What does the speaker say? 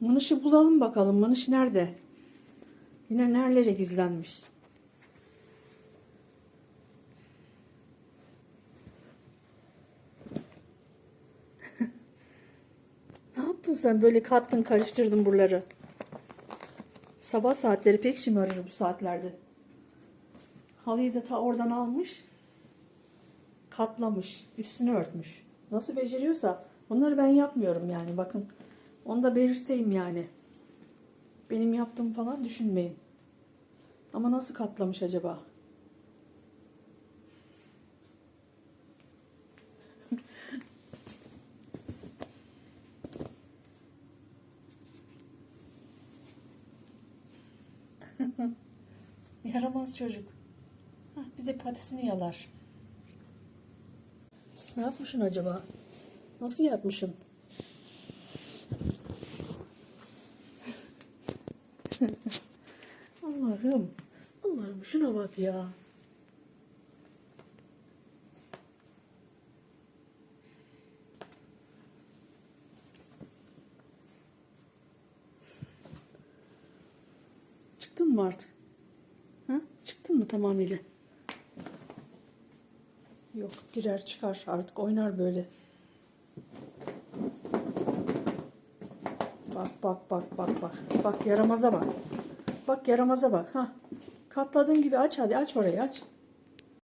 Mınış'ı bulalım bakalım. Mınış nerede? Yine nerelere gizlenmiş? ne yaptın sen? Böyle kattın karıştırdın buraları. Sabah saatleri pek şımarır bu saatlerde. Halıyı da ta oradan almış. Katlamış. Üstünü örtmüş. Nasıl beceriyorsa onları ben yapmıyorum yani bakın. Onu da belirteyim yani. Benim yaptığım falan düşünmeyin. Ama nasıl katlamış acaba? Yaramaz çocuk. Hah, bir de patisini yalar. Ne yapmışsın acaba? Nasıl yatmışsın? Allah'ım. Allah'ım şuna bak ya. Çıktın mı artık? Ha? Çıktın mı tamamıyla? Yok girer çıkar artık oynar böyle. Bak bak bak bak bak. Bak yaramaza bak. Bak yaramaza bak. Ha. Katladığın gibi aç hadi aç orayı aç.